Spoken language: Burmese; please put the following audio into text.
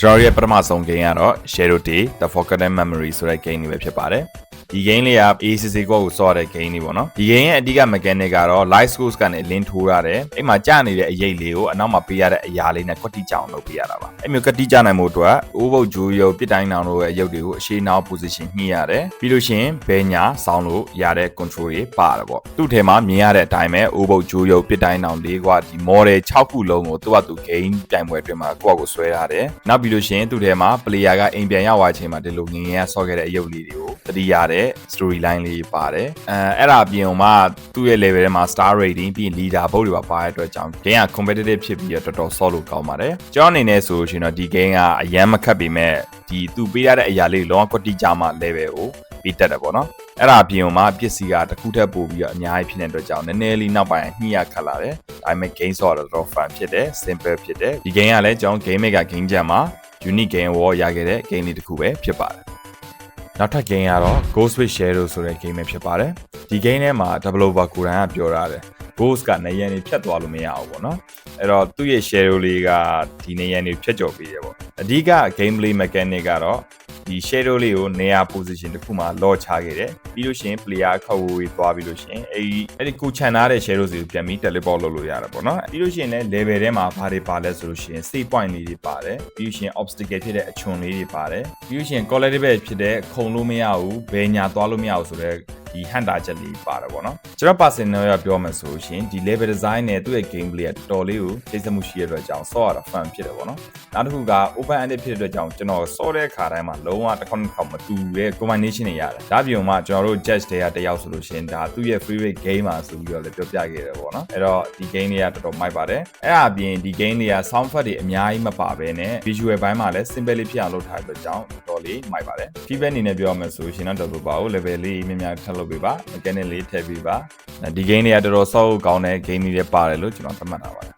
ကျွန်တော်ရဲ့ပထမဆုံး game ကတော့ Shadow Day The Forgotten Memory ဆိုတဲ့ game လေးပဲဖြစ်ပါတယ် ဒီ game လေးက ACC ကိုကိုစောရတဲ့ game လေးပေါ့နော်ဒီ game ရဲ့အဓိက mechanic ကတော့ light schools ကနေလင်းထိုးရတယ်အဲ့မှာကြာနေတဲ့အရေးလေးကိုအနောက်မှာပေးရတဲ့အရာလေးနဲ့ကွက်တိကြအောင်လုပ်ပေးရတာပါအဲ့မျိုးကွက်တိကြနိုင်မှုအတွက်အိုးဘုတ်ဂျိုးရုပ်ပြစ်တိုင်းနောင်တို့ရဲ့အရုပ်တွေကိုအရှိနောက် position ညှိရတယ်ပြီးလို့ရှိရင်ဘဲညာစောင်းလို့ရတဲ့ control တွေပါတယ်ပေါ့သူ့ထဲမှာမြင်ရတဲ့အတိုင်းပဲအိုးဘုတ်ဂျိုးရုပ်ပြစ်တိုင်းနောင်လေးကဒီ model 6ခုလုံးကိုသူ့ဟာသူ game ပြိုင်ပွဲအတွင်းမှာကိုယ့်အကိုဆွဲထားတယ်နောက်ပြီးလို့ရှိရင်သူ့ထဲမှာ player ကအိမ်ပြန်ရောက်သွားချိန်မှာဒီလိုငငယ်ရဆော့ခဲ့တဲ့အရုပ်လေးတွေကို သတိရတဲ့ story line လေးပါတယ်အဲအဲ့ဒါအပြင်မှာသူ့ရဲ့ level ထဲမှာ star rating ပြီးရင် leader ဘုတ်တွေပါပါတဲ့အတွက်ကြောင့် game က competitive ဖြစ်ပြီးတော့တော်တော် solid လို့ကောင်းပါတယ်ကျွန်တော်အနေနဲ့ဆိုရှင်တော့ဒီ game ကအရန်မခတ်ပေမဲ့ဒီသူပေးရတဲ့အရာလေးတွေလုံးဝကွက်တိကြမှာ level ကိုပြီးတက်တယ်ပေါ့နော်အဲ့ဒါအပြင်မှာပစ္စည်းကတစ်ခုထပ်ပို့ပြီးတော့အများကြီးဖြစ်နေတဲ့အတွက်ကြောင့်နည်းနည်းလေးနောက်ပိုင်းညှိရခတ်လာတယ်ဒါပေမဲ့ game ဆိုတော့တော်တော် fun ဖြစ်တယ် simple ဖြစ်တယ်ဒီ game ကလည်းကျွန်တော် game maker game jam မှာ unique game award ရခဲ့တဲ့ game လေးတစ်ခုပဲဖြစ်ပါတယ် နောက်ထပ် game ကတော့ Ghost with Shadow ဆိုတဲ့ game ပဲဖြစ်ပါတယ်ဒီ game ထဲမှာ developer ကိုယ်တိုင်ကပြောထားတယ် Ghost ကနေရန်နေဖြတ်သွားလို့မရဘူးပေါ့နော်အဲ့တော့သူ့ရဲ့ shadow လေးကဒီနေရန်နေဖြတ်ကျော်ပေးတယ်ပေါ့အဓိက gameplay mechanic ကတော့ ဒီ shadow လေးကိုနေရာ position တစ်ခုမှာ launch ချခဲ့တယ်ပြီးလို့ရှိရင် player အခက်ဝေးသွားပြီးလို့ရှိရင်အဲ့ဒီအဲ့ဒီကိုချန်ထားတဲ့ shadow စီကိုပြန်ပြီး teleport လုပ်လို့ရတယ်ပေါ့နော်ပြီးလို့ရှိရင်လည်း level ထဲမှာဘာတွေပါလဲဆိုလို့ရှိရင် save point လေးတွေပါတယ်ပြီးလို့ရှိရင် obstacle ဖြစ်တဲ့အချွန်လေးတွေပါတယ်ပြီးလို့ရှိရင် collectible ဖြစ်တဲ့ခုံလို့မရဘူးဘယ်ညာသွားလို့မရဘူးဆိုတော့ ဒီ hunter ချက်လေးပါတယ်ပေါ့နော်ကျွန်တော် personal ရပြောမှဆိုရှင်ဒီ level design နဲ့သူ့ရဲ့ gameplay ကတော်တော်လေးကိုသိစမှုရှိရတဲ့အတွက်ကြောင့်ဆော့ရတာ fun ဖြစ်တယ်ပေါ့နော်နောက်တစ်ခုက open ended ဖြစ်တဲ့အတွက်ကြောင့်ကျွန်တော်ဆော့တဲ့ခါတိုင်းမှာလုံးဝတစ်ခေါက်တစ်ခေါက်မတူတဲ့ combination တွေရတယ်ဒါပြင်မှာကျွန်တော်တို့ judge တွေကတယောက်ဆိုလို့ရှင်ဒါသူ့ရဲ့ favorite game ပါဆိုပြီးတော့လည်းပြောပြခဲ့တယ်ပေါ့နော်အဲ့တော့ဒီ game တွေကတော်တော်မိုက်ပါတယ်အဲ့ဒါအပြင်ဒီ game တွေက sound effect တွေအများကြီးမပါဘဲနဲ့ visual ဘိုင်းမှာလည်း simple လေးဖြစ်အောင်လုပ်ထားတဲ့အတွက်ကြောင့်တော်တော်လေးမိုက်ပါတယ် feedback အနေနဲ့ပြောရမယ်ဆိုရှင်တော့တော်တော်ပါဘူး level လေးများများထပ်လုပ်ပေးပါ mechanic လေးထည့်ပေးပါဒီ game တွေကတော်တော်ဆောက်ကောင်းတဲ့ game တွေပါတယ်လို့ကျွန်တော်သတ်မှတ်ထားပါတယ်